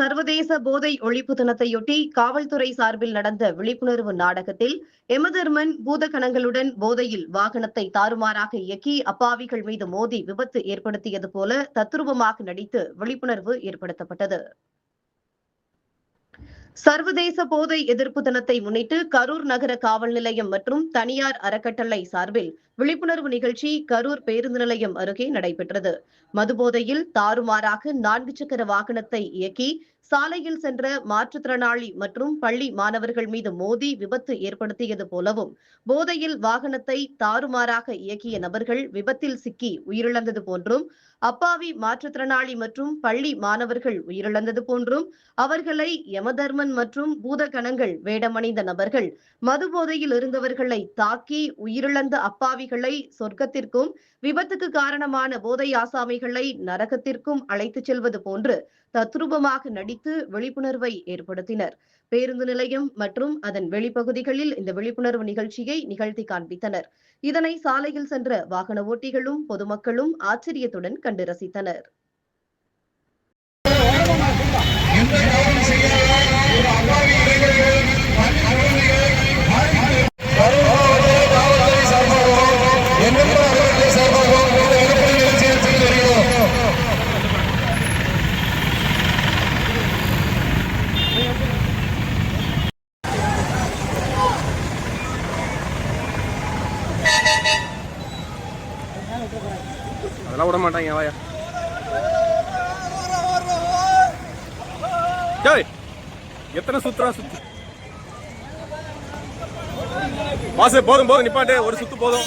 சர்வதேச போதை ஒழிப்பு தினத்தையொட்டி காவல்துறை சார்பில் நடந்த விழிப்புணர்வு நாடகத்தில் எமதர்மன் பூதகணங்களுடன் போதையில் வாகனத்தை தாறுமாறாக இயக்கி அப்பாவிகள் மீது மோதி விபத்து ஏற்படுத்தியது போல தத்ரூபமாக நடித்து விழிப்புணர்வு ஏற்படுத்தப்பட்டது. சர்வதேச போதை எதிர்ப்பு தினத்தை முன்னிட்டு கரூர் நகர காவல் நிலையம் மற்றும் தனியார் அறக்கட்டளை சார்பில் விழிப்புணர்வு நிகழ்ச்சி கரூர் பேருந்து நிலையம் அருகே நடைபெற்றது. மதுபோதையில் தாறுமாறாக நான்கு சக்கர வாகனத்தை இயக்கி சாலையில் சென்ற மாற்றுத்திறனாளி மற்றும் பள்ளி மாணவர்கள் மீது மோதி விபத்து ஏற்படுத்தியது போலவும் போதையில் வாகனத்தை தாறுமாறாக இயக்கிய நபர்கள் விபத்தில் சிக்கி உயிரிழந்தது போன்றும் அப்பாவி மாற்றுத்திறனாளி மற்றும் பள்ளி மாணவர்கள் உயிரிழந்தது போன்றும் அவர்களை யமதர்ம யமதர்மன் மற்றும் பூதகணங்கள் வேடமணிந்த நபர்கள் மது போதையில் இருந்தவர்களை தாக்கி உயிரிழந்த அப்பாவிகளை சொர்க்கத்திற்கும் விபத்துக்கு காரணமான போதை ஆசாமிகளை நரகத்திற்கும் அழைத்துச் செல்வது போன்று தத்ரூபமாக நடித்து விழிப்புணர்வை ஏற்படுத்தினர். பேருந்து நிலையம் மற்றும் அதன் வெளிப்பகுதிகளில் இந்த விழிப்புணர்வு நிகழ்ச்சியை நிகழ்த்தி காண்பித்தனர். இதனை சாலையில் சென்ற வாகன ஓட்டிகளும் பொதுமக்களும் ஆச்சரியத்துடன் கண்டு ரசித்தனர். அதெல்லாம் விட மாட்டாங்க வாயா டேய் எத்தனை சுத்துறா? சுத்து. பாசு போதும் போதும் நிப்பாட்டு. ஒரு சுத்து போதும்.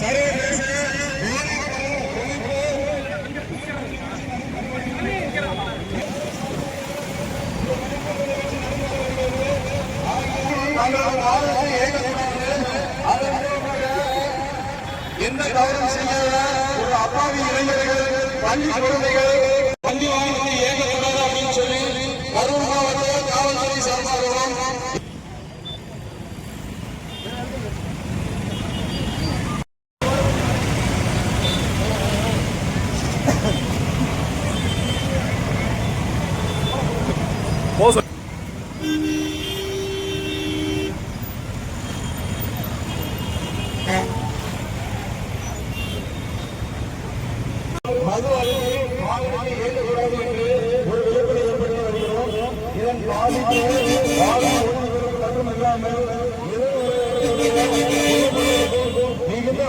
సరే సరే எந்த தவறும் செய்யாத ஒரு அப்பாவி இளைஞர்கள் பள்ளி குழந்தைகள் பள்ளி வாகனத்தை இயக்கக்கூடாது அப்படின்னு சொல்லி கரூர் மாவட்ட காவல்துறை சார்பாகவும் போ சொல்லு. மது அருகே வாகனத்தை இயக்கக்கூடாது என்று ஒரு விழிப்புணர்வு ஏற்படுத்தி வருகிறோம் இதன் பாதிப்பு வாகன ஓட்டுநர்களுக்கு மட்டுமல்லாமல் மிகுந்த அச்சுறுத்தல் இருப்பதால் யாரும் மது காவல்துறை சார்பாக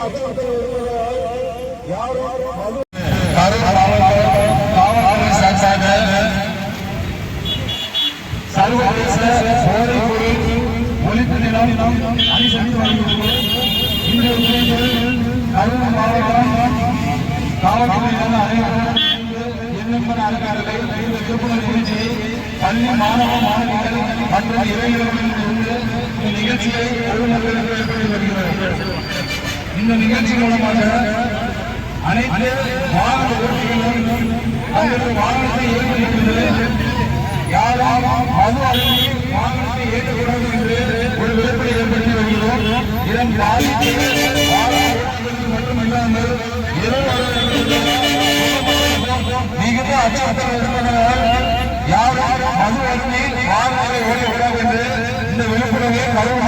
சர்வதேச போதைப் பொருள் ஒழிப்பு தினம் அனுசரித்து வருகிறது இந்த கரூர் மாவட்டம் காவல்துறையினர் அனைவரும் நிகழ்ச்சியை பள்ளி மாணவ மாணவிகள் மற்றும் இளைஞர்களில் நிகழ்ச்சியை பொதுமக்களுக்கு ஏற்படுத்தி வருகிறது இந்த நிகழ்ச்சி மூலமாக அனைத்து வாகன ஓட்டிகளும் தங்களது வாகனத்தை இயக்குகிறது யாரும் மது அருகே வாகனத்தை இயக்கக்கூடாது என்று ஒரு விழிப்புணர்வு ஏற்படுத்தி வருகிறோம். இதன் பாதிப்பு வாகன ஓட்டிகளுக்கு மட்டுமல்லாமல் மிகுந்த அச்சுறுத்தல் இருப்பதனால் யாரும் மது அருந்தி வாகனங்களை ஓடக்கூடாது என்று இந்த விழிப்புணர்வை கரூர்